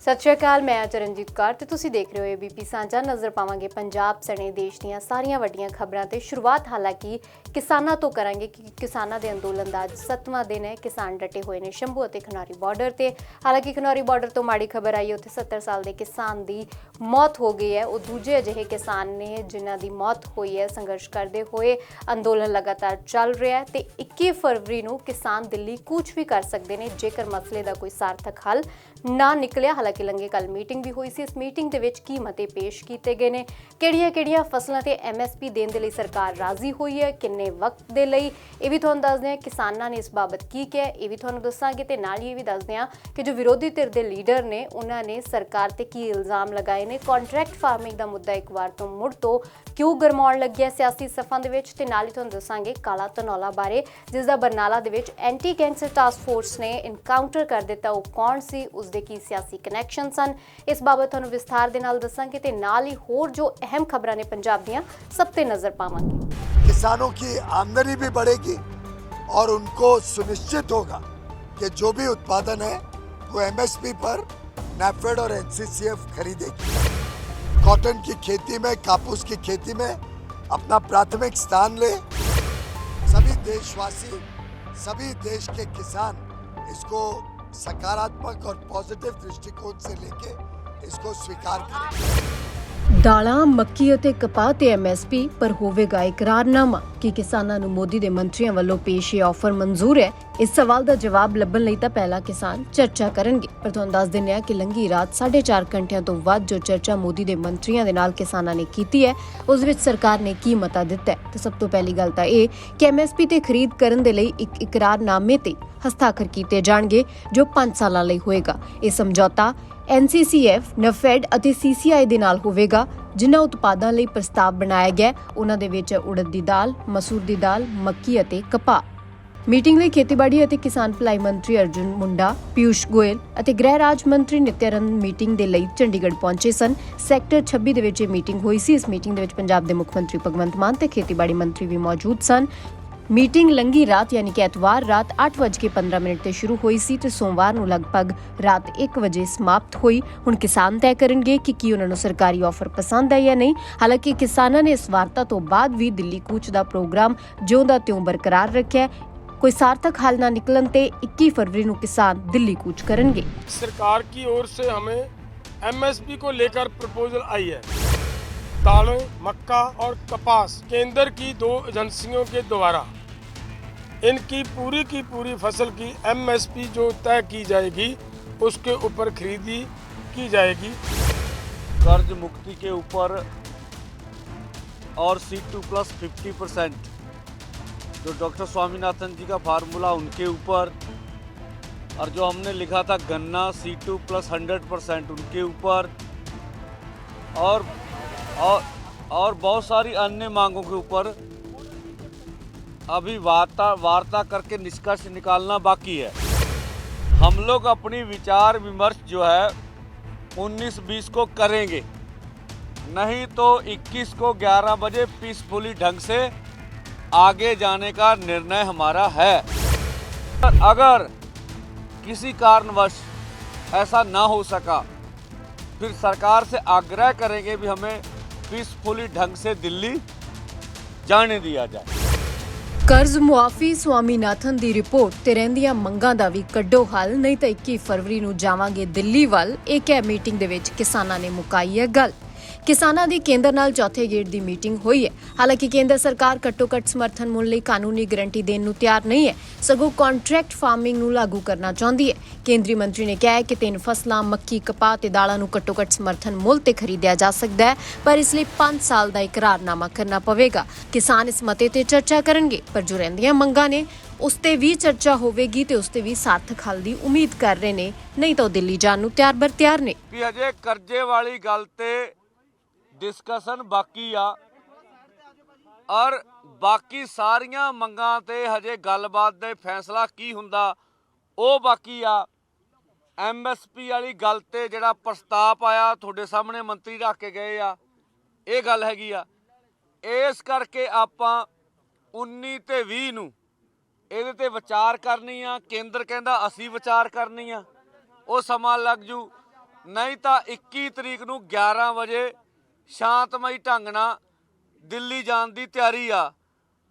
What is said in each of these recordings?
ਸਤਿ ਸ਼੍ਰੀ ਅਕਾਲ, ਮੈਂ ਚਰਨਜੀਤ ਕੌਰ ਤੇ ਤੁਸੀਂ ਦੇਖ ਰਹੇ ਹੋ ਏਬੀਪੀ ਸਾਂਝਾ। ਨਜ਼ਰ ਪਾਵਾਂਗੇ ਪੰਜਾਬ ਸਣੇ ਦੇਸ਼ ਦੀਆਂ ਸਾਰੀਆਂ ਵੱਡੀਆਂ ਖਬਰਾਂ ਤੇ ਸ਼ੁਰੂਆਤ ਹਾਲਾਂਕਿ ਕਿਸਾਨਾਂ ਤੋਂ ਕਰਾਂਗੇ ਕਿ ਕਿਸਾਨਾਂ ਦੇ ਅੰਦੋਲਨ ਦਾ ਅੱਜ 7ਵਾਂ ਦਿਨ ਹੈ। ਕਿਸਾਨ ਡਟੇ ਹੋਏ ਨੇ ਸ਼ੰਭੂ ਅਤੇ ਖਨੌਰੀ ਬਾਰਡਰ ਤੇ। ਹਾਲਾਂਕਿ ਖਨੌਰੀ ਬਾਰਡਰ ਤੋਂ ਮਾੜੀ ਖਬਰ ਆਈ ਹੈ ਉੱਥੇ 70 ਸਾਲ ਦੇ ਕਿਸਾਨ ਦੀ ਮੌਤ ਹੋ ਗਈ ਹੈ। ਉਹ ਦੂਜੇ ਅਜਿਹੇ ਕਿਸਾਨ ਨੇ ਜਿਨ੍ਹਾਂ ਦੀ ਮੌਤ ਹੋਈ ਹੈ। ਸੰਘਰਸ਼ ਕਰਦੇ ਹੋਏ ਅੰਦੋਲਨ ਲਗਾਤਾਰ ਚੱਲ ਰਿਹਾ ਹੈ ਤੇ 21 ਫਰਵਰੀ ਨੂੰ ਕਿਸਾਨ ਦਿੱਲੀ ਕੂਚ ਵੀ ਕਰ ਸਕਦੇ ਨੇ, ਜੇਕਰ ਮਸਲੇ ਦਾ ਕੋਈ ਸਾਰਥਕ ਹੱਲ ਨਾ ਨਿਕਲਿਆ। ਹਾਲਾਂਕਿ ਲੰਗੇ ਕੱਲ ਮੀਟਿੰਗ ਵੀ ਹੋਈ ਸੀ। ਇਸ ਮੀਟਿੰਗ ਦੇ ਵਿੱਚ ਕੀ ਮਤੇ ਪੇਸ਼ ਕੀਤੇ ਗਏ ਨੇ? ਕਿਹੜੀਆਂ-ਕਿਹੜੀਆਂ ਫਸਲਾਂ ਤੇ ਐਮਐਸਪੀ ਦੇਣ ਦੇ ਲਈ ਸਰਕਾਰ ਰਾਜ਼ੀ ਹੋਈ ਹੈ? ਕਿੰਨੇ ਵਕਤ ਦੇ ਲਈ? ਇਹ ਵੀ ਤੁਹਾਨੂੰ ਦੱਸਦੇ ਹਾਂ ਕਿਸਾਨਾਂ ਨੇ ਇਸ ਬਾਬਤ ਕੀ ਕਿਹਾ ਇਹ ਵੀ ਤੁਹਾਨੂੰ ਦੱਸਾਂਗੇ ਤੇ ਨਾਲ ਹੀ ਇਹ ਵੀ ਦੱਸਦੇ ਹਾਂ ਕਿ ਜੋ ਵਿਰੋਧੀ ਧਿਰ ਦੇ ਲੀਡਰ ਨੇ, ਉਹਨਾਂ ਨੇ ਸਰਕਾਰ ਤੇ ਕੀ ਇਲਜ਼ਾਮ ਲਗਾਏ ਨੇ? ਕੰਟਰੈਕਟ ਫਾਰਮਿੰਗ ਦਾ ਮੁੱਦਾ ਇੱਕ ਵਾਰ ਤੋਂ ਮੁੜ ਤੋਂ ਕਿਉਂ ਗਰਮਾਉਣ ਲੱਗਿਆ ਸਿਆਸੀ ਸਫਾਂ ਦੇ ਵਿੱਚ? ਤੇ ਨਾਲ ਹੀ ਤੁਹਾਨੂੰ ਦੱਸਾਂਗੇ ਕਾਲਾ ਧਨੌਲਾ ਬਾਰੇ, ਜਿਸ ਦਾ ਬਰਨਾਲਾ ਦੇ ਵਿੱਚ ਐਂਟੀ ਗੈਂਗਸਟਰ ਟਾਸਕ ਫੋਰਸ ਨੇ ਇਨਕਾਊਂਟਰ ਕਰ ਦਿੱਤਾ। ਉਹ ਕੌਣ ਸੀ? ਉਸ ਦੇ ਕੀ ਸਿਆਸੀ ਕਨੈਕਸ਼ਨ ਸਨ ਇਸ ਬਾਬਤ ਤੁਹਾਨੂੰ ਵਿਸਥਾਰ ਦੇ ਨਾਲ ਦੱਸਾਂਗੇ ਤੇ ਨਾਲ ਹੀ ਹੋਰ ਜੋ ਅਹਿਮ ਖਬਰਾਂ ਨੇ ਪੰਜਾਬ ਦੀਆਂ ਸਭ ਤੇ ਨਜ਼ਰ ਪਾਵਾਂਗੇ किसानों की आमदनी भी बढ़ेगी और उनको सुनिश्चित होगा कि जो भी उत्पादन है वो एमएसपी पर नैफेड और एनसीसीएफ खरीदेगी कॉटन की खेती में कापूस की खेती में अपना प्राथमिक स्थान ले सभी देशवासी सभी देश के किसान इसको सकारात्मक और पॉजिटिव दृष्टिकोण से लेके इसको स्वीकार करें ਦਾਲਾਂ, ਮੱਕੀ ਅਤੇ ਕਪਾਹ ਤੇ ਐਮਐਸਪੀ ਪਰ ਹੋਵੇਗਾ ਇਕਰਾਰਨਾਮਾ। ਕਿ ਕਿਸਾਨਾਂ ਨੂੰ ਮੋਦੀ ਦੇ ਮੰਤਰੀਆਂ ਵੱਲੋਂ ਪੇਸ਼ ਇਹ ਆਫਰ ਮਨਜ਼ੂਰ ਹੈ? ਇਸ ਸਵਾਲ ਦਾ ਜਵਾਬ ਲੱਭਣ ਲਈ ਤਾਂ ਪਹਿਲਾਂ ਕਿਸਾਨ ਚਰਚਾ ਕਰਨਗੇ। ਪਰ ਤੁਹਾਨੂੰ ਦੱਸ ਦਿੰਦੇ ਹਾਂ ਕਿ ਲੰਗੀ ਰਾਤ 4.5 ਘੰਟਿਆਂ ਤੋਂ ਵੱਧ ਜੋ ਚਰਚਾ ਮੋਦੀ ਦੇ ਮੰਤਰੀਆਂ ਦੇ ਨਾਲ ਕਿਸਾਨਾਂ ਨੇ ਕੀਤੀ ਹੈ, ਉਸ ਵਿੱਚ ਸਰਕਾਰ ਨੇ ਕੀ ਮਤਾ ਦਿੱਤਾ ਹੈ? ਤੇ ਸਭ ਤੋਂ ਪਹਿਲੀ ਗੱਲ ਤਾਂ ਇਹ ਕਿ ਐਮਐਸਪੀ ਤੇ ਖਰੀਦ ਕਰਨ ਦੇ ਲਈ ਇੱਕ ਇਕਰਾਰਨਾਮੇ ਤੇ ਹਸਤਾਖਰ ਕੀਤੇ ਜਾਣਗੇ, ਜੋ 5 ਸਾਲਾਂ ਲਈ ਹੋਏਗਾ। ਇਹ ਸਮਝੌਤਾ NCCF, ਨਫੈਡ ਅਤੇ CCI ਦੇ ਨਾਲ ਹੋਵੇਗਾ ਜਿਨ੍ਹਾਂ ਉਤਪਾਦਾਂ ਲਈ ਪ੍ਰਸਤਾਵ ਬਣਾਇਆ ਗਿਆ। ਉਹਨਾਂ ਦੇ ਵਿੱਚ ਉੜਦ ਦੀ ਦਾਲ, ਮਸੂਰ ਦੀ ਦਾਲ, ਮੱਕੀ ਅਤੇ ਕਪਾਹ। ਮੀਟਿੰਗ ਲਈ ਖੇਤੀਬਾੜੀ ਅਤੇ ਕਿਸਾਨ ਭਲਾਈ ਮੰਤਰੀ ਅਰਜੁਨ ਮੁੰਡਾ, ਪਿਊਸ਼ ਗੋਇਲ ਅਤੇ ਗ੍ਰਹਿ ਰਾਜ ਮੰਤਰੀ ਨਿਤਿਆਨੰਦ ਮੀਟਿੰਗ ਦੇ ਲਈ ਚੰਡੀਗੜ੍ਹ ਪਹੁੰਚੇ ਸਨ। ਸੈਕਟਰ 26 ਦੇ ਵਿੱਚ ਇਹ ਮੀਟਿੰਗ ਹੋਈ ਸੀ। ਇਸ ਮੀਟਿੰਗ ਦੇ ਵਿੱਚ ਪੰਜਾਬ ਦੇ ਮੁੱਖ ਮੰਤਰੀ ਭਗਵੰਤ ਮਾਨ ਤੇ ਖੇਤੀਬਾੜੀ ਮੰਤਰੀ ਵੀ ਮੌਜੂਦ ਸਨ। ਮੀਟਿੰਗ ਲੰਗੀ ਰਾਤ ਯਾਨੀ ਕਿ ਐਤਵਾਰ ਰਾਤ 8:15 ਮਿੰਟ ਤੇ ਸ਼ੁਰੂ ਹੋਈ ਸੀ ਤੇ ਸੋਮਵਾਰ ਨੂੰ ਲਗਭਗ ਰਾਤ 1 ਵਜੇ ਸਮਾਪਤ ਹੋਈ ਹੁਣ ਕਿਸਾਨ ਤੈਅ ਕਰਨਗੇ ਕਿ ਕੀ ਉਹਨਾਂ ਨੂੰ ਸਰਕਾਰੀ ਆਫਰ ਪਸੰਦ ਹੈ ਜਾਂ ਨਹੀਂ ਹਾਲਾਂਕਿ ਕਿਸਾਨਾਂ ਨੇ ਇਸ ਵਾਰਤਾ ਤੋਂ ਬਾਅਦ ਵੀ ਦਿੱਲੀ ਕੂਚ ਦਾ ਪ੍ਰੋਗਰਾਮ ਜਿਉਂ ਦਾ ਤਿਉਂ ਬਰਕਰਾਰ ਰੱਖਿਆ ਹੈ। ਕੋਈ ਸਾਰਥਕ ਹੱਲ ਨਾ ਨਿਕਲਣ ਤੇ 21 ਫਰਵਰੀ ਨੂੰ ਕਿਸਾਨ ਦਿੱਲੀ ਕੂਚ ਕਰਨਗੇ सरकार की ओर से हमें एमएसपी को लेकर प्रपोजल आई है दालें मक्का और कपास केंद्र की दो एजेंसियों के द्वारा इनकी पूरी की पूरी फ़सल की एमएसपी जो तय की जाएगी, उसके ऊपर खरीदी की जाएगी। कर्ज मुक्ति के ऊपर और C two plus fifty percent जो डॉक्टर स्वामीनाथन जी का फार्मूला उनके ऊपर और जो हमने लिखा था गन्ना C two plus hundred percent उनके ऊपर। और और और बहुत सारी अन्य मांगों के ऊपर अभी वार्ता वार्ता करके निष्कर्ष निकालना बाकी है। हम लोग अपनी विचार विमर्श जो है 19-20 को करेंगे। नहीं तो 21 को 11 बजे पीसफुली ढंग से आगे जाने का निर्णय हमारा है। अगर किसी कारणवश ऐसा ना हो सका, फिर सरकार से आग्रह करेंगे भी हमें पीसफुली ढंग से दिल्ली जाने दिया जाए। ਕਰਜ਼ ਮੁਆਫੀ ਸਵਾਮੀਨਾਥਨ ਦੀ ਰਿਪੋਰਟ ਤੇ ਰਹਿੰਦੀਆਂ ਮੰਗਾਂ ਦਾ ਵੀ ਕੱਢੋ ਹੱਲ, ਨਹੀਂ ਤਾਂ 21 ਫਰਵਰੀ ਨੂੰ ਜਾਵਾਂਗੇ ਦਿੱਲੀ ਵੱਲ। ਇਹ ਕਹਿ ਮੀਟਿੰਗ ਦੇ ਵਿੱਚ ਕਿਸਾਨਾਂ ਨੇ ਮੁਕਾਈ ਹੈ ਗੱਲ। ਕਿਸਾਨਾਂ ਦੀ ਕੇਂਦਰ ਨਾਲ ਚੌਥੇ ਗੇੜ ਦੀ ਮੀਟਿੰਗ ਹੋਈ ਹੈ। ਹਾਲਾਂਕਿ ਕੇਂਦਰ ਸਰਕਾਰ ਘੱਟੋ-ਘੱਟ ਸਮਰਥਨ ਮੁੱਲ ਲਈ ਕਾਨੂੰਨੀ ਗਾਰੰਟੀ ਦੇਣ ਨੂੰ ਤਿਆਰ ਨਹੀਂ ਹੈ। ਸਗੋਂ ਕੰਟਰੈਕਟ ਫਾਰਮਿੰਗ ਨੂੰ ਲਾਗੂ ਕਰਨਾ ਚਾਹੁੰਦੀ ਹੈ। ਕੇਂਦਰੀ ਮੰਤਰੀ ਨੇ ਕਿਹਾ ਕਿ ਤਿੰਨ ਫਸਲਾਂ, ਮੱਕੀ, ਕਪਾਹ ਤੇ ਦਾਲਾਂ ਨੂੰ ਘੱਟੋ-ਘੱਟ ਸਮਰਥਨ ਮੁੱਲ ਤੇ ਖਰੀਦਿਆ ਜਾ ਸਕਦਾ ਹੈ, ਪਰ ਇਸ ਲਈ 5 ਸਾਲ ਦਾ ਇਕਰਾਰਨਾਮਾ ਕਰਨਾ ਪਵੇਗਾ। ਕਿਸਾਨ ਇਸ ਮਤੇ ਤੇ ਚਰਚਾ ਕਰਨਗੇ, ਪਰ ਜੋ ਰਹਿੰਦੀਆਂ ਮੰਗਾਂ ਨੇ, ਉਸ ਤੇ ਵੀ ਚਰਚਾ ਹੋਵੇਗੀ ਤੇ ਉਸ ਤੇ ਵੀ ਸਾਰਥਕ ਹੱਲ ਦੀ ਉਮੀਦ ਕਰ ਰਹੇ ਨੇ। ਨਹੀਂ ਤਾਂ ਉਹ ਦਿੱਲੀ ਜਾਣ ਨੂੰ ਤਿਆਰ ਬਰ ਤਿਆਰ ਨੇ। ਕਿ ਅਜੇ ਕਰਜ਼ੇ ਵਾਲੀ ਗੱਲ ਤੇ ਡਿਸਕਸ਼ਨ ਬਾਕੀ ਆ। ਔਰ ਬਾਕੀ ਸਾਰੀਆਂ ਮੰਗਾਂ ਤੇ ਹਜੇ ਗੱਲਬਾਤ ਦੇ ਫੈਸਲਾ ਕੀ ਹੁੰਦਾ, ਉਹ ਬਾਕੀ ਆ। ਐਮਐਸਪੀ ਵਾਲੀ ਗੱਲ ਤੇ ਜਿਹੜਾ ਪ੍ਰਸਤਾਵ ਆਇਆ, ਤੁਹਾਡੇ ਸਾਹਮਣੇ ਮੰਤਰੀ ਰੱਖ ਕੇ ਗਏ ਆ, ਇਹ ਗੱਲ ਹੈਗੀ ਆ। ਇਸ ਕਰਕੇ ਆਪਾਂ 19 ਤੇ 20 ਨੂੰ ਇਹਦੇ ਤੇ ਵਿਚਾਰ ਕਰਨੀ ਆ। ਕੇਂਦਰ ਕਹਿੰਦਾ ਅਸੀਂ ਵਿਚਾਰ ਕਰਨੀ ਆ। ਉਹ ਸਮਾਂ ਲੱਗ ਜੂ। ਨਹੀਂ ਤਾਂ 21 ਤਰੀਕ ਨੂੰ 11 ਵਜੇ ਸ਼ਾਂਤਮਈ ਢੰਗ ਨਾਲ ਦਿੱਲੀ ਜਾਣ ਦੀ ਤਿਆਰੀ ਆ।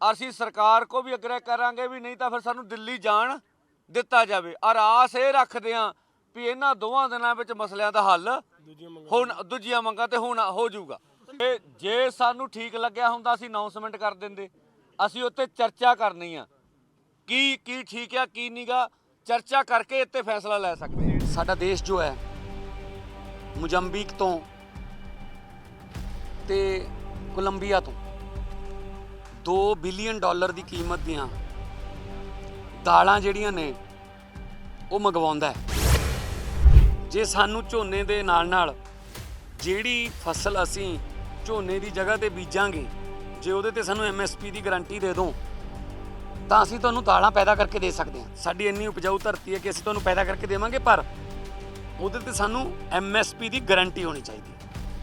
ਅਸੀਂ ਸਰਕਾਰ ਕੋ ਵੀ ਅਗਰੇ ਕਰਾਂਗੇ ਵੀ ਨਹੀਂ ਤਾਂ ਫਿਰ ਸਾਨੂੰ ਦਿੱਲੀ ਜਾਣ ਦਿੱਤਾ ਜਾਵੇ। ਔਰ ਆਸ ਇਹ ਰੱਖਦੇ ਆ ਵੀ ਇਹਨਾਂ ਦੋਵਾਂ ਦਿਨਾਂ ਵਿੱਚ ਮਸਲਿਆਂ ਦਾ ਹੱਲ ਹੁਣ ਦੂਜੀਆਂ ਮੰਗਾਂ ਤੇ ਹੁਣ ਹੋ ਜਾਊਗਾ। ਤੇ ਜੇ ਸਾਨੂੰ ਠੀਕ ਲੱਗਿਆ ਹੁੰਦਾ ਅਸੀਂ ਅਨਾਉਂਸਮੈਂਟ ਕਰ ਦਿੰਦੇ। ਅਸੀਂ ਉੱਤੇ ਚਰਚਾ ਕਰਨੀ ਆ। ਕੀ ਕੀ ਠੀਕ ਆ ਕੀ ਨਹੀਂਗਾ ਚਰਚਾ ਕਰਕੇ ਇੱਥੇ ਫੈਸਲਾ ਲੈ ਸਕਦੇ ਸਾਡਾ ਦੇਸ਼ ਜੋ ਹੈ ਮੁਜੰਬੀਕ ਤੋਂ ਤੇ ਕੋਲੰਬੀਆ ਤੋਂ 2 ਬਿਲੀਅਨ ਡਾਲਰ ਦੀ ਕੀਮਤ ਦੀਆਂ ਦਾਲਾਂ ਜਿਹੜੀਆਂ ਨੇ, ਉਹ ਮੰਗਵਾਉਂਦਾ ਹੈ। ਜੇ ਸਾਨੂੰ ਝੋਨੇ ਦੇ ਨਾਲ ਨਾਲ ਜਿਹੜੀ ਫਸਲ ਅਸੀਂ ਝੋਨੇ ਦੀ ਜਗ੍ਹਾ ਤੇ ਬੀਜਾਂਗੇ, ਜੇ ਉਹਦੇ ਤੇ ਸਾਨੂੰ ਐਮਐਸਪੀ ਦੀ ਗਾਰੰਟੀ ਦੇ ਦੋ, ਤਾਂ ਅਸੀਂ ਤੁਹਾਨੂੰ ਦਾਲਾਂ ਪੈਦਾ ਕਰਕੇ ਦੇ ਸਕਦੇ ਹਾਂ। ਸਾਡੀ ਇੰਨੀ ਉਪਜਾਊ ਧਰਤੀ ਹੈ ਕਿ ਅਸੀਂ ਤੁਹਾਨੂੰ ਪੈਦਾ ਕਰਕੇ ਦੇਵਾਂਗੇ, ਪਰ ਉਹਦੇ ਤੇ ਸਾਨੂੰ ਐਮਐਸਪੀ ਦੀ ਗਾਰੰਟੀ ਹੋਣੀ ਚਾਹੀਦੀ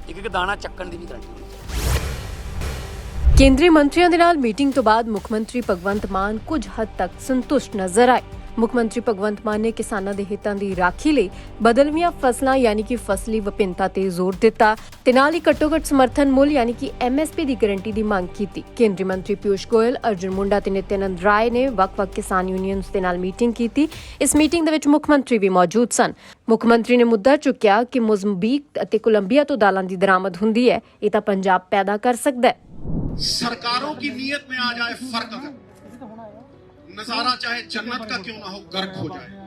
ਇੱਕ ਇੱਕ ਦਾਣਾ ਚੱਕਣ ਦੀ ਵੀ ਗਾਰੰਟੀ ਹੋਣੀ ਚਾਹੀਦੀ ਕੇਂਦਰੀ ਮੰਤਰੀਆਂ ਦੇ ਨਾਲ ਮੀਟਿੰਗ ਤੋਂ ਬਾਅਦ ਮੁੱਖ ਮੰਤਰੀ ਭਗਵੰਤ ਮਾਨ ਕੁਝ ਹੱਦ ਤੱਕ ਸੰਤੁਸ਼ਟ ਨਜ਼ਰ ਆਏ। ਮੁੱਖ ਮੰਤਰੀ ਭਗਵੰਤ ਮਾਨ ਨੇ ਕਿਸਾਨਾਂ ਦੇ ਹਿੱਤਾਂ ਦੀ ਰਾਖੀ ਲਈ ਬਦਲਵੀਆਂ ਫਸਲਾਂ ਯਾਨੀ ਕਿ ਫਸਲੀ ਵਿਭਿੰਨਤਾ ਤੇ ਜ਼ੋਰ ਦਿੱਤਾ ਤੇ ਨਾਲ ਹੀ ਘੱਟੋ-ਘੱਟ ਸਮਰਥਨ ਮੁੱਲ ਯਾਨੀ ਕਿ ਐਮਐਸਪੀ ਦੀ ਗਾਰੰਟੀ ਦੀ ਮੰਗ ਕੀਤੀ ਕੇਂਦਰੀ ਮੰਤਰੀ ਪਿਊਸ਼ ਗੋਇਲ ਅਰਜੁਨ ਮੁੰਡਾ ਤੇ ਨਿਤਿਆਨੰਦ ਰਾਏ ਨੇ ਵੱਖ-ਵੱਖ ਕਿਸਾਨ ਯੂਨੀਅਨਸ ਦੇ ਨਾਲ ਮੀਟਿੰਗ ਕੀਤੀ ਇਸ ਮੀਟਿੰਗ ਦੇ ਵਿੱਚ ਮੁੱਖ ਮੰਤਰੀ ਵੀ ਮੌਜੂਦ ਸਨ ਮੁੱਖ ਮੰਤਰੀ ਨੇ ਮੁੱਦਾ ਚੁੱਕਿਆ ਕਿ ਮੁਜ਼ੰਬੀਕ ਅਤੇ ਕੋਲੰਬੀਆ ਤੋਂ ਦਾਲਾਂ ਦੀ ਦਰਾਮਦ ਹੁੰਦੀ ਹੈ ਇਹ ਤਾਂ ਪੰਜਾਬ ਪੈਦਾ ਕਰ ਸਕਦਾ ਹੈ सरकारों की नीयत में आ जाए फर्क अगर ਨਜ਼ਾਰਾ ਚਾਹੇ ਜੰਨਤ ਦਾ ਕਿਉਂ ਨਾ ਹੋ, ਗਰਕ ਹੋ ਜਾਏ।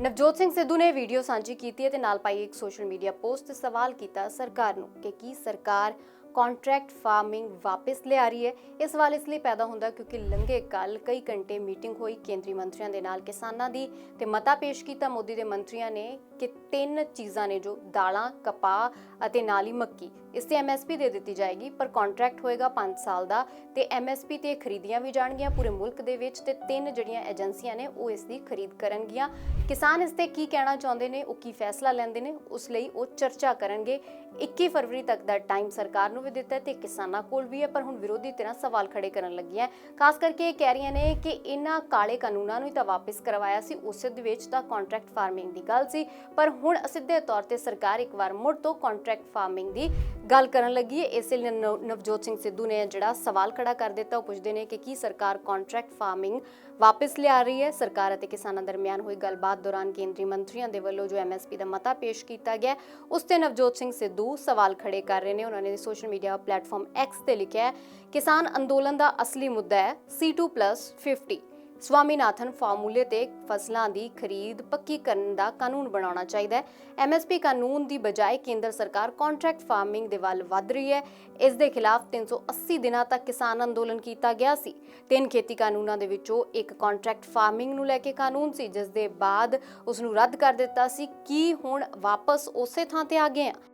ਨਵਜੋਤ ਸਿੰਘ ਸਿੱਧੂ ਨੇ ਵੀਡੀਓ ਸਾਂਝੀ ਕੀਤੀ ਤੇ ਨਾਲ ਪਾਈ ਇੱਕ ਸੋਸ਼ਲ ਮੀਡੀਆ ਪੋਸਟ ਸਵਾਲ ਕੀਤਾ ਸਰਕਾਰ ਨੂੰ ਕਿ ਕੀ ਸਰਕਾਰ ਕੰਟਰੈਕਟ ਫਾਰਮਿੰਗ ਵਾਪਸ ਲਿਆ ਰਹੀ ਹੈ। ਇਹ ਸਵਾਲ ਇਸ ਲਈ ਪੈਦਾ ਹੁੰਦਾ ਕਿਉਂਕਿ ਲੰਘੇ ਕੱਲ ਕਈ ਘੰਟੇ ਮੀਟਿੰਗ ਹੋਈ ਕੇਂਦਰੀ ਮੰਤਰੀਆਂ ਦੇ ਨਾਲ ਕਿਸਾਨਾਂ ਦੀ ਤੇ ਮਤਾ ਪੇਸ਼ ਕੀਤਾ। ਮੋਦੀ ਦੇ ਮੰਤਰੀਆਂ ਨੇ ਕਿ ਤਿੰਨ ਚੀਜ਼ਾਂ ਨੇ ਜੋ ਦਾਲਾਂ, ਕਪਾਹ ਅਤੇ ਨਾਲ ਹੀ ਮੱਕੀ। ਇਸ ਤੇ ਐਮਐਸਪੀ ਦੇ ਦਿੱਤੀ ਜਾਏਗੀ, ਪਰ ਕੰਟਰੈਕਟ ਹੋਏਗਾ 5 ਸਾਲ ਦਾ ਤੇ ਐਮਐਸਪੀ ਤੇ ਖਰੀਦੀਆਂ ਵੀ ਜਾਣਗੀਆਂ ਪੂਰੇ ਮੁਲਕ ਦੇ ਵਿੱਚ ਤੇ ਤਿੰਨ ਜਿਹੜੀਆਂ ਏਜੰਸੀਆਂ ਨੇ ਉਹ ਇਸ ਦੀ ਖਰੀਦ ਕਰਨਗੀਆਂ। ਕਿਸਾਨ ਇਸ ਤੇ ਕੀ ਕਹਿਣਾ ਚਾਹੁੰਦੇ ਨੇ, ਉਹ ਕੀ ਫੈਸਲਾ ਲੈਂਦੇ ਨੇ, ਉਸ ਲਈ ਉਹ ਚਰਚਾ ਕਰਨਗੇ। 21 ਫਰਵਰੀ ਤੱਕ ਦਾ ਟਾਈਮ ਸਰਕਾਰ ਨੂੰ ਵੀ ਦਿੱਤਾ ਹੈ ਤੇ ਕਿਸਾਨਾਂ ਕੋਲ ਵੀ ਹੈ, ਪਰ ਹੁਣ ਵਿਰੋਧੀ ਤਰ੍ਹਾਂ ਸਵਾਲ ਖੜੇ ਕਰਨ ਲੱਗੀਆਂ। ਖਾਸ ਕਰਕੇ ਇਹ ਕਹਿ ਰਹੀਆਂ ਨੇ ਕਿ ਇਹਨਾਂ ਕਾਲੇ ਕਾਨੂੰਨਾਂ ਨੂੰ ਤਾਂ ਵਾਪਸ ਕਰਵਾਇਆ ਸੀ ਉਸੇ ਦੇ ਵਿੱਚ ਤਾਂ ਕੰਟਰੈਕਟ ਫਾਰਮਿੰਗ ਦੀ ਗੱਲ ਸੀ, ਪਰ ਹੁਣ ਅਸਿੱਧੇ ਤੌਰ ਤੇ ਸਰਕਾਰ ਇੱਕ ਵਾਰ ਮੁੜ ਤੋਂ ਕੰਟਰੈਕਟ ਫਾਰਮਿੰਗ ਦੀ ਗੱਲ ਕਰਨ ਲੱਗੀ ਹੈ, ਇਸੇ ਲਈ ਨਵਜੋਤ ਸਿੰਘ ਸਿੱਧੂ ਨੇ ਜਿਹੜਾ ਸਵਾਲ ਖੜਾ ਕਰ ਦਿੱਤਾ, ਉਹ ਪੁੱਛਦੇ ਨੇ ਕਿ ਕੀ ਸਰਕਾਰ ਕੰਟਰੈਕਟ ਫਾਰਮਿੰਗ ਵਾਪਸ ਲਿਆ ਰਹੀ ਹੈ? ਸਰਕਾਰ ਅਤੇ ਕਿਸਾਨਾਂ ਦਰਮਿਆਨ ਹੋਈ ਗੱਲਬਾਤ ਦੌਰਾਨ ਕੇਂਦਰੀ ਮੰਤਰੀਆਂ ਦੇ ਵੱਲੋਂ ਜੋ ਐਮਐਸਪੀ ਦਾ ਮਤਾ ਪੇਸ਼ ਕੀਤਾ ਗਿਆ ਉਸ ਤੇ ਨਵਜੋਤ ਸਿੰਘ ਸਿੱਧੂ ਸਵਾਲ ਖੜੇ ਕਰ ਰਹੇ ਨੇ। ਉਹਨਾਂ ਨੇ ਸੋਸ਼ਲ ਮੀਡੀਆ ਪਲੇਟਫਾਰਮ ਐਕਸ ਤੇ ਲਿਖਿਆ ਹੈ, ਕਿਸਾਨ ਅੰਦੋਲਨ ਦਾ ਅਸਲੀ ਮੁੱਦਾ ਹੈ C2+50 ਸਵਾਮੀਨਾਥਨ ਫਾਰਮੂਲੇ ਤੇ ਫਸਲਾਂ ਦੀ ਖਰੀਦ ਪੱਕੀ ਕਰਨ ਦਾ ਕਾਨੂੰਨ ਬਣਾਉਣਾ ਚਾਹੀਦਾ ਹੈ। ਐਮਐਸਪੀ ਕਾਨੂੰਨ ਦੀ ਬਜਾਏ ਕੇਂਦਰ ਸਰਕਾਰ ਕੰਟਰੈਕਟ ਫਾਰਮਿੰਗ ਦੇ ਵੱਲ ਵਧ ਰਹੀ ਹੈ। ਇਸ ਦੇ ਖਿਲਾਫ 380 ਦਿਨਾਂ ਤੱਕ ਕਿਸਾਨ ਅੰਦੋਲਨ ਕੀਤਾ ਗਿਆ ਸੀ। ਤਿੰਨ ਖੇਤੀ ਕਾਨੂੰਨਾਂ ਦੇ ਵਿੱਚੋਂ ਇੱਕ ਕੰਟਰੈਕਟ ਫਾਰਮਿੰਗ ਨੂੰ ਲੈ ਕੇ ਕਾਨੂੰਨ ਸੀ, ਜਿਸ ਦੇ ਬਾਅਦ ਉਸ ਨੂੰ ਰੱਦ ਕਰ ਦਿੱਤਾ ਸੀ। ਕੀ ਹੁਣ ਵਾਪਸ ਉਸੇ ਥਾਂ ਤੇ ਆ ਗਏ ਹਾਂ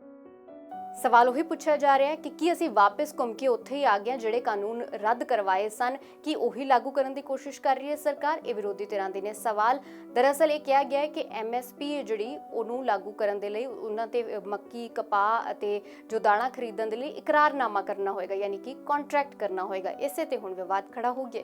ਸਵਾਲ ਉਹੀ ਪੁੱਛਿਆ ਜਾ ਰਿਹਾ ਹੈ ਕਿ ਕੀ ਅਸੀਂ ਵਾਪਸ ਘੁੰਮ ਕੇ ਉੱਥੇ ਹੀ ਆ ਗਏ ਹਾਂ ਜਿਹੜੇ ਕਾਨੂੰਨ ਰੱਦ ਕਰਵਾਏ ਸਨ? ਕਿ ਉਹੀ ਲਾਗੂ ਕਰਨ ਦੀ ਕੋਸ਼ਿਸ਼ ਕਰ ਰਹੀ ਹੈ ਸਰਕਾਰ? ਇਹ ਵਿਰੋਧੀ ਧਿਰਾਂ ਦੇ ਨੇ ਸਵਾਲ। ਦਰਅਸਲ ਇਹ ਕਿਹਾ ਗਿਆ ਹੈ ਕਿ ਐਮਐਸਪੀ ਜਿਹੜੀ ਉਹਨੂੰ ਲਾਗੂ ਕਰਨ ਦੇ ਲਈ ਉਹਨਾਂ ਤੇ ਮੱਕੀ, ਕਪਾਹ ਅਤੇ ਜੋ ਦਾਣਾ ਖਰੀਦਣ ਦੇ ਲਈ ਇਕਰਾਰਨਾਮਾ ਕਰਨਾ ਹੋਏਗਾ, ਯਾਨੀ ਕਿ ਕੰਟਰੈਕਟ ਕਰਨਾ ਹੋਏਗਾ। ਇਸੇ ਤੇ ਹੁਣ ਵਿਵਾਦ ਖੜਾ ਹੋ ਗਿਆ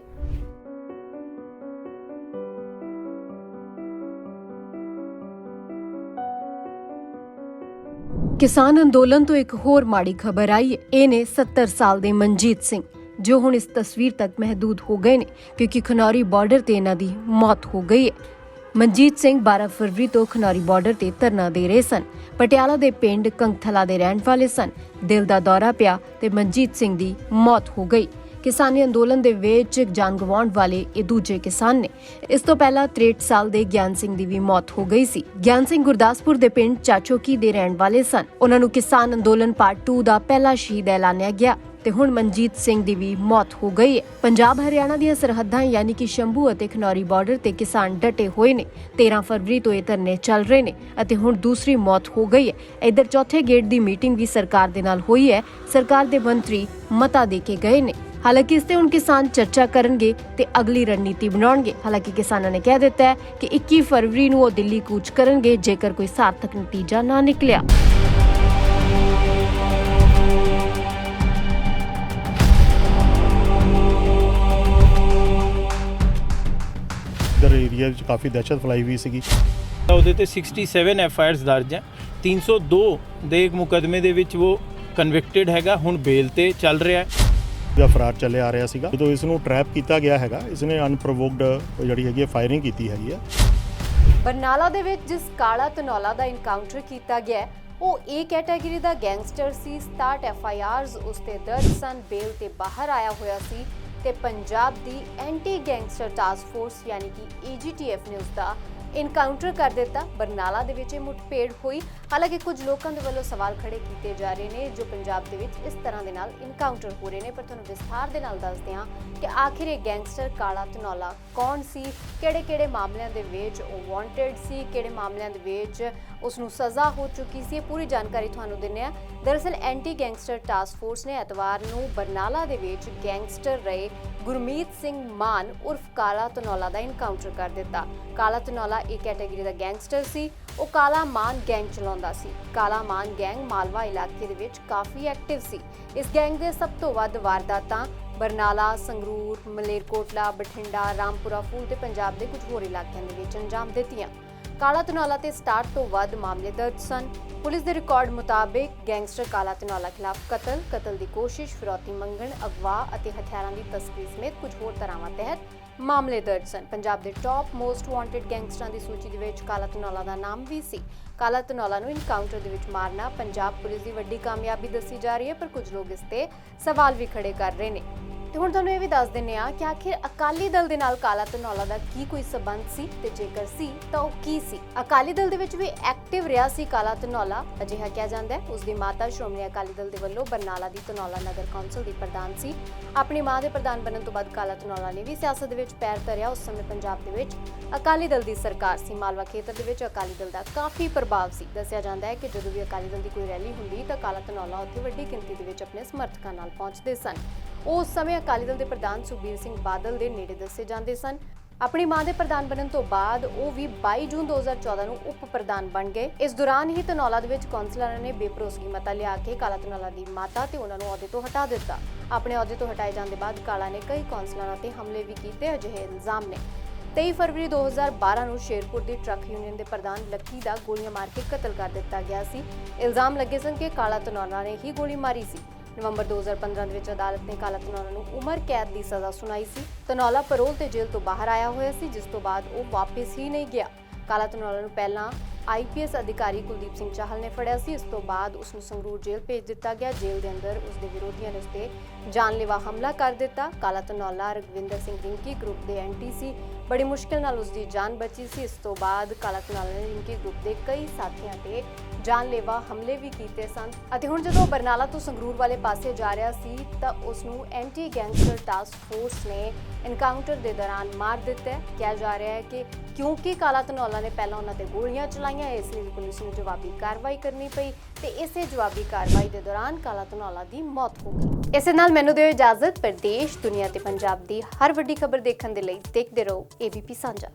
ਕਿਸਾਨ ਅੰਦੋਲਨ ਤੋਂ ਇੱਕ ਹੋਰ ਮਾੜੀ ਖਬਰ ਆਈ। ਹੈ ਇਹ ਨੇ 70 ਸਾਲ ਦੇ ਮਨਜੀਤ ਸਿੰਘ, ਜੋ ਹੁਣ ਇਸ ਤਸਵੀਰ ਤੱਕ ਮਹਦੂਦ ਹੋ ਗਏ ਨੇ, ਕਿਉਂਕਿ ਖਨੌਰੀ ਬਾਰਡਰ ਤੇ ਇਹਨਾਂ ਦੀ ਮੌਤ ਹੋ ਗਈ ਹੈ। ਮਨਜੀਤ ਸਿੰਘ 12 ਫਰਵਰੀ ਤੋਂ ਖਨੌਰੀ ਬਾਰਡਰ ਤੇ ਧਰਨਾ ਦੇ ਰਹੇ ਸਨ। ਪਟਿਆਲਾ ਦੇ ਪਿੰਡ ਕੰਗਥਲਾ ਦੇ ਰਹਿਣ ਵਾਲੇ ਸਨ। ਦਿਲ ਦਾ ਦੌਰਾ ਪਿਆ ਤੇ ਮਨਜੀਤ ਸਿੰਘ ਦੀ ਮੌਤ ਹੋ ਗਈ। ਕਿਸਾਨੀ ਅੰਦੋਲਨ ਦੇ ਵਿੱਚ ਜਾਨ ਗਵਾਉਣ ਵਾਲੇ ਇਹ ਦੂਜੇ ਕਿਸਾਨ ਨੇ। ਇਸ ਤੋਂ ਪਹਿਲਾਂ 63 ਸਾਲ ਦੇ ਗਿਆਨ ਸਿੰਘ ਦੀ ਵੀ ਮੌਤ ਹੋ ਗਈ ਸੀ। ਗਿਆਨ ਸਿੰਘ ਗੁਰਦਾਸਪੁਰ ਦੇ ਪਿੰਡ ਚਾਚੋਕੀ ਦੇ ਰਹਿਣ ਵਾਲੇ ਸਨ। ਉਹਨਾਂ ਨੂੰ ਕਿਸਾਨ ਅੰਦੋਲਨ ਪਾਰਟ 2 ਦਾ ਪਹਿਲਾ ਸ਼ਹੀਦ ਐਲਾਨਿਆ ਗਿਆ ਤੇ ਹੁਣ ਮਨਜੀਤ ਸਿੰਘ ਦੀ ਵੀ ਮੌਤ ਹੋ ਗਈ ਹੈ। ਪੰਜਾਬ ਹਰਿਆਣਾ ਦੀਆਂ ਸਰਹੱਦਾਂ ਯਾਨੀ ਕਿ ਸ਼ੰਭੂ ਅਤੇ ਖਨੌਰੀ ਬਾਰਡਰ ਤੇ ਕਿਸਾਨ ਡਟੇ ਹੋਏ ਨੇ। 13 ਫਰਵਰੀ ਤੋਂ ਇਹ ਧਰਨੇ ਚੱਲ ਰਹੇ ਨੇ ਅਤੇ ਹੁਣ ਦੂਸਰੀ ਮੌਤ ਹੋ ਗਈ ਹੈ। ਇਧਰ ਚੌਥੇ ਗੇਟ ਦੀ ਮੀਟਿੰਗ ਵੀ ਸਰਕਾਰ ਦੇ ਨਾਲ ਹੋਈ ਹੈ। ਸਰਕਾਰ ਦੇ ਮੰਤਰੀ ਮਤਾ ਦੇ ਕੇ ਗਏ ਨੇ। ਹਾਲਾਂਕਿ ਇਸ ਤੇ ਹੁਣ ਕਿਸਾਨ ਚਰਚਾ ਕਰਨਗੇ ਤੇ ਅਗਲੀ ਰਣਨੀਤੀ ਬਣਾਉਣਗੇ। ਹਾਲਾਂਕਿ ਕਿਸਾਨਾਂ ਨੇ ਕਹਿ ਦਿੱਤਾ ਹੈ ਕਿ 21 ਫਰਵਰੀ ਨੂੰ ਉਹ ਦਿੱਲੀ ਕੂਚ ਕਰਨਗੇ ਜੇਕਰ ਕੋਈ ਸਾਰਥਕ ਨਤੀਜਾ ਨਾ ਨਿਕਲਿਆ। ਇਧਰ ਏਰੀਆ ਵਿੱਚ ਕਾਫੀ ਦਹਿਸ਼ਤ ਫੈਲਾਈ ਹੋਈ ਸੀਗੀ। ਉਹਦੇ ਤੇ 67 ਐਫ ਆਈ ਆਰਸ ਦਰਜ ਹੈ। 302 ਦੇ ਇੱਕ ਮੁਕਦਮੇ ਦੇ ਵਿੱਚ ਉਹ ਕਨਵਿਕਟਡ ਹੈਗਾ ਹੁਣ ਬੇਲ ਤੇ ਚੱਲ ਰਿਹਾ ਹੈ। ਦਾ ਫਰਾਰ ਚੱਲਿਆ ਆ ਰਿਹਾ ਸੀਗਾ। ਜਦੋਂ ਇਸ ਨੂੰ ਟਰੈਪ ਕੀਤਾ ਗਿਆ ਹੈਗਾ ਇਸ ਨੇ ਅਨਪ੍ਰੋਵੋਕਡ ਜਿਹੜੀ ਹੈਗੀ ਫਾਇਰਿੰਗ ਕੀਤੀ ਹੈਗੀ ਹੈ ਬਰਨਾਲਾ ਦੇ ਵਿੱਚ ਜਿਸ ਕਾਲਾ ਤਨੌਲਾ ਦਾ ਇਨਕਾਊਂਟਰ ਕੀਤਾ ਗਿਆ ਉਹ ਏ ਕੈਟਾਗਰੀ ਦਾ ਗੈਂਗਸਟਰ ਸੀ 67 ਐਫ ਆਈ ਆਰਜ਼ ਉਸ ਤੇ ਦਰਜ ਸਨ ਬੇਲ ਤੇ ਬਾਹਰ ਆਇਆ ਹੋਇਆ ਸੀ ਤੇ ਪੰਜਾਬ ਦੀ ਐਂਟੀ ਗੈਂਗਸਟਰ ਟਾਸਕ ਫੋਰਸ ਯਾਨੀ ਕਿ ਏਜੀਟੀਐਫ ਨੇ ਉਸ ਦਾ ਇਨਕਾਊਂਟਰ ਕਰ ਦਿੱਤਾ। ਬਰਨਾਲਾ ਦੇ ਵਿੱਚ ਇਹ ਮੁੱਠਭੇੜ ਹੋਈ। ਹਾਲਾਂਕਿ ਕੁਝ ਲੋਕਾਂ ਦੇ ਵੱਲੋਂ ਸਵਾਲ ਖੜੇ ਕੀਤੇ ਜਾ ਰਹੇ ਨੇ, ਜੋ ਪੰਜਾਬ ਦੇ ਵਿੱਚ ਇਸ ਤਰ੍ਹਾਂ ਦੇ ਨਾਲ ਇਨਕਾਊਂਟਰ ਹੋ ਰਹੇ ਨੇ। ਪਰ ਤੁਹਾਨੂੰ ਵਿਸਥਾਰ ਦੇ ਨਾਲ ਦੱਸਦੇ ਹਾਂ ਕਿ ਆਖਿਰ ਇਹ ਗੈਂਗਸਟਰ ਕਾਲਾ ਧਨੌਲਾ ਕੌਣ ਸੀ? ਕਿਹੜੇ-ਕਿਹੜੇ ਮਾਮਲਿਆਂ ਦੇ ਵਿੱਚ ਉਹ ਵਾਂਟਡ ਸੀ? ਕਿਹੜੇ ਮਾਮਲਿਆਂ ਦੇ ਵਿੱਚ ਉਸ ਨੂੰ ਸਜ਼ਾ ਹੋ ਚੁੱਕੀ ਸੀ, ਇਹ ਪੂਰੀ ਜਾਣਕਾਰੀ ਤੁਹਾਨੂੰ ਦਿੰਨੇ ਆ ਦਰਅਸਲ ਐਂਟੀ ਗੈਂਗਸਟਰ ਟਾਸਕ ਫੋਰਸ ਨੇ ਐਤਵਾਰ ਨੂੰ ਬਰਨਾਲਾ ਦੇ ਵਿੱਚ ਗੈਂਗਸਟਰ ਰਹੇ ਗੁਰਮੀਤ ਸਿੰਘ ਮਾਨ ਉਰਫ ਕਾਲਾ ਤਨੌਲਾ ਦਾ ਇਨਕਾਊਂਟਰ ਕਰ ਦਿੱਤਾ। ਕਾਲਾ ਤਨੌਲਾ ਇੱਕ ਕੈਟਾਗਰੀ ਦਾ ਗੈਂਗਸਟਰ ਸੀ, ਉਹ ਕਾਲਾ ਮਾਨ ਗੈਂਗ ਚਲਾਉਂਦਾ ਸੀ। ਕਾਲਾ ਮਾਨ ਗੈਂਗ ਮਾਲਵਾ ਇਲਾਕੇ ਦੇ ਵਿੱਚ ਕਾਫੀ ਐਕਟਿਵ ਸੀ। ਇਸ ਗੈਂਗ ਦੇ ਸਭ ਤੋਂ ਵੱਧ ਵਾਰਦਾਤਾਂ ਬਰਨਾਲਾ, ਸੰਗਰੂਰ, ਮਲੇਰਕੋਟਲਾ, ਬਠਿੰਡਾ, ਰਾਮਪੁਰਾ, ਫੂਲ ਤੇ ਪੰਜਾਬ ਦੇ ਕੁਝ ਹੋਰ ਇਲਾਕਿਆਂ ਦੇ ਵਿੱਚ ਅੰਜਾਮ ਦਿੱਤੀਆਂ। ਕਾਲਾ ਧਨੌਲਾ ਤੇ 67 ਤੋਂ ਵੱਧ ਮਾਮਲੇ ਦਰਜ ਸਨ। ਪੁਲਿਸ ਦੇ ਰਿਕਾਰਡ ਮੁਤਾਬਿਕ ਗੈਂਗਸਟਰ ਕਾਲਾ ਧਨੌਲਾ ਖਿਲਾਫ ਕਤਲ ਕਤਲ ਦੀ ਕੋਸ਼ਿਸ਼, ਫਿਰੌਤੀ ਮੰਗਣ, ਅਗਵਾ ਅਤੇ ਹਥਿਆਰਾਂ ਦੀ ਤਸਕਰੀ ਸਮੇਤ ਕੁਝ ਹੋਰ ਧਾਰਾਵਾਂ ਤਹਿਤ ਮਾਮਲੇ ਦਰਜ ਸਨ। ਪੰਜਾਬ ਦੇ ਟੌਪ ਮੋਸਟ ਵਾਂਟਡ ਗੈਂਗਸਟਰਾਂ ਦੀ ਸੂਚੀ ਦੇ ਵਿੱਚ ਕਾਲਾ ਤਨੌਲਾ ਦਾ ਨਾਮ ਵੀ ਸੀ। ਕਾਲਾ ਤਨੌਲਾ ਨੂੰ ਇਨਕਾਊਂਟਰ ਦੇ ਵਿੱਚ ਮਾਰਨਾ ਪੰਜਾਬ ਪੁਲਿਸ ਦੀ ਵੱਡੀ ਕਾਮਯਾਬੀ ਦੱਸੀ ਜਾ ਰਹੀ ਹੈ, ਪਰ ਕੁਝ ਲੋਕ ਇਸ ਤੇ ਸਵਾਲ ਵੀ ਖੜੇ ਕਰ ਰਹੇ ਨੇ। ਤੇ ਹੁਣ ਤੁਹਾਨੂੰ ਇਹ ਵੀ ਦੱਸ ਦਿੰਨੇ ਆ ਕਿ ਆਖਿਰ ਅਕਾਲੀ ਦਲ ਦੇ ਨਾਲ ਕਾਲਾ ਧਨੌਲਾ ਦਾ ਕੀ ਕੋਈ ਸਬੰਧ ਸੀ ਤੇ ਜੇਕਰ ਸੀ ਤਾਂ ਉਹ ਕੀ ਸੀ? ਅਕਾਲੀ ਦਲ ਦੇ ਵਿੱਚ ਵੀ ਐਕਟਿਵ ਰਿਹਾ ਸੀ ਕਾਲਾ ਧਨੌਲਾ, ਅਜਿਹਾ ਕਿਹਾ ਜਾਂਦਾ ਹੈ। ਉਸ ਦੀ ਮਾਤਾ ਸ਼੍ਰੋਮਣੀ ਅਕਾਲੀ ਦਲ ਦੇ ਵੱਲੋਂ ਬਰਨਾਲਾ ਦੀ ਧਨੌਲਾ ਨਗਰ ਕੌਂਸਲ ਦੀ ਪ੍ਰਧਾਨ ਸੀ। ਆਪਣੀ ਮਾਂ ਦੇ ਪ੍ਰਧਾਨ ਬਣਨ ਤੋਂ ਬਾਅਦ ਕਾਲਾ ਧਨੌਲਾ ਨੇ ਵੀ ਸਿਆਸਤ ਦੇ ਵਿੱਚ ਪੈਰ ਧਰਿਆ। ਉਸ ਸਮੇਂ ਪੰਜਾਬ ਦੇ ਵਿੱਚ ਅਕਾਲੀ ਦਲ ਦੀ ਸਰਕਾਰ ਸੀ। ਮਾਲਵਾ ਖੇਤਰ ਦੇ ਵਿੱਚ ਅਕਾਲੀ ਦਲ ਦਾ ਕਾਫੀ ਪ੍ਰਭਾਵ ਸੀ। ਦੱਸਿਆ ਜਾਂਦਾ ਹੈ ਕਿ ਜਦੋਂ ਵੀ ਅਕਾਲੀ ਦਲ ਦੀ ਕੋਈ ਰੈਲੀ ਹੁੰਦੀ ਤਾਂ ਕਾਲਾ ਧਨੌਲਾ ਉੱਥੇ ਵੱਡੀ ਗਿਣਤੀ ਦੇ ਵਿੱਚ ਆਪਣੇ ਸਮਰਥਕਾਂ ਨਾਲ ਪਹੁੰਚਦੇ ਸਨ। ਉਹ ਉਸ ਸਮੇਂ ਅਕਾਲੀ ਦਲ ਦੇ ਪ੍ਰਧਾਨ ਸੁਖਬੀਰ ਸਿੰਘ ਬਾਦਲ ਦੇ ਨੇੜੇ ਦੱਸੇ ਜਾਂਦੇ ਸਨ। ਆਪਣੀ ਮਾਂ ਦੇ ਪ੍ਰਧਾਨ ਬਣਨ ਤੋਂ ਬਾਅਦ ਉਹ ਵੀ 22 ਜੂਨ 2014 ਨੂੰ ਉਪ ਪ੍ਰਧਾਨ ਬਣ ਗਏ। ਇਸ ਦੌਰਾਨ ਹੀ ਧਨੌਲਾ ਦੇ ਵਿੱਚ ਕੌਂਸਲਰਾਂ ਨੇ ਬੇਭਰੋਸਗੀ ਮਤਾ ਲਿਆ ਕੇ ਕਾਲਾ ਧਨੌਲਾ ਦੀ ਮਾਤਾ ਤੇ ਉਹਨਾਂ ਨੂੰ ਅਹੁਦੇ ਤੋਂ ਹਟਾ ਦਿੱਤਾ। ਆਪਣੇ ਅਹੁਦੇ ਤੋਂ ਹਟਾਏ ਜਾਣ ਦੇ ਬਾਅਦ ਕਾਲਾ ਨੇ ਕਈ ਕੌਂਸਲਰਾਂ ਤੇ ਹਮਲੇ ਵੀ ਕੀਤੇ, ਅਜਿਹੇ ਇਲਜ਼ਾਮ ਨੇ। 23 ਫਰਵਰੀ 2012 ਨੂੰ ਸ਼ੇਰਪੁਰ ਦੀ ਟਰੱਕ ਯੂਨੀਅਨ ਦੇ ਪ੍ਰਧਾਨ ਲੱਕੀ ਦਾ ਗੋਲੀਆਂ ਮਾਰ ਕੇ ਕਤਲ ਕਰ ਦਿੱਤਾ ਗਿਆ ਸੀ। ਇਲਜ਼ਾਮ ਲੱਗੇ ਸਨ ਕਿ ਕਾਲਾ ਤਨੌਲਾ ਨੇ ਹੀ ਗੋਲੀ ਮਾਰੀ ਸੀ। ਨਵੰਬਰ 2015 ਦੇ ਵਿੱਚ ਅਦਾਲਤ ਨੇ ਕਾਲਾ ਧਨੌਲਾ ਨੂੰ ਉਮਰ ਕੈਦ ਦੀ ਸਜ਼ਾ ਸੁਣਾਈ ਸੀ। ਧਨੌਲਾ ਪੈਰੋਲ ਤੇ ਜੇਲ੍ਹ ਤੋਂ ਬਾਹਰ ਆਇਆ ਹੋਇਆ ਸੀ, ਜਿਸ ਤੋਂ ਬਾਅਦ ਉਹ ਵਾਪਸ ਹੀ ਨਹੀਂ ਗਿਆ। ਕਾਲਾ ਧਨੌਲਾ ਨੂੰ ਪਹਿਲਾਂ ਆਈਪੀਐਸ ਅਧਿਕਾਰੀ ਕੁਲਦੀਪ ਸਿੰਘ ਚਾਹਲ ਨੇ ਫੜਿਆ ਸੀ, ਇਸ ਤੋਂ ਬਾਅਦ ਉਸ ਨੂੰ ਸੰਗਰੂਰ ਜੇਲ੍ਹ ਭੇਜ ਦਿੱਤਾ ਗਿਆ। ਜੇਲ੍ਹ ਦੇ ਅੰਦਰ ਉਸ ਦੇ ਵਿਰੋਧੀਆਂ ਨੇ ਉਸ ਤੇ ਜਾਨਲੇਵਾ ਹਮਲਾ ਕਰ ਦਿੱਤਾ। ਕਾਲਾ ਤਨੌਲਾ ਰਗਵਿੰਦਰ ਸਿੰਘ ਰਿੰਕੀ ਗਰੁੱਪ ਦੇ ਐਂਟੀ ਸੀ, ਬੜੀ ਮੁਸ਼ਕਿਲ ਨਾਲ ਉਸ ਦੀ ਜਾਨ ਬਚੀ ਸੀ। ਇਸ ਤੋਂ ਬਾਅਦ ਕਾਲਾ ਧਨੌਲਾ ਨੇ ਰਿੰਕੀ ਗਰੁੱਪ ਦੇ ਕਈ ਸਾਥੀਆਂ ਤੇ ਜਾਨਲੇਵਾ ਹਮਲੇ ਵੀ ਕੀਤੇ ਸਨ। ਅਤੇ ਹੁਣ ਜਦੋਂ ਬਰਨਾਲਾ ਤੋਂ ਸੰਗਰੂਰ ਵਾਲੇ ਪਾਸੇ ਜਾ ਰਿਹਾ ਸੀ, ਤਾਂ ਉਸ ਨੂੰ ਐਂਟੀ ਗੈਂਗਸਟਰ ਟਾਸਕ ਫੋਰਸ ਨੇ ਐਨਕਾਊਂਟਰ ਦੇ ਦੌਰਾਨ ਮਾਰ ਦਿੱਤਾ ਕਿਹਾ ਜਾ ਰਿਹਾ ਹੈ ਕਿ ਕਿਉਂਕਿ ਕਾਲਾ ਧਨੌਲਾ ਨੇ ਪਹਿਲਾਂ ਉਹਨਾਂ ਤੇ ਗੋਲੀਆਂ ਚਲਾਈਆਂ, ਇਸ ਲਈ ਪੁਲਿਸ ਨੂੰ ਜਵਾਬੀ ਕਾਰਵਾਈ ਕਰਨੀ ਪਈ ਤੇ ਇਸੇ ਜਵਾਬੀ ਕਾਰਵਾਈ ਦੇ ਦੌਰਾਨ ਕਾਲਾ ਧਨੌਲਾ ਦੀ ਮੌਤ ਹੋ ਗਈ। ਇਸੇ ਨਾਲ ਮੈਨੂੰ ਦਿਓ ਇਜਾਜ਼ਤ, ਪ੍ਰਦੇਸ਼, ਦੁਨੀਆ ਤੇ ਪੰਜਾਬ ਦੀ ਹਰ ਵੱਡੀ ਖਬਰ ਦੇਖਣ ਦੇ ਲਈ ਦੇਖਦੇ ਰਹੋ ਏਬੀਪੀ ਸਾਂਝਾ।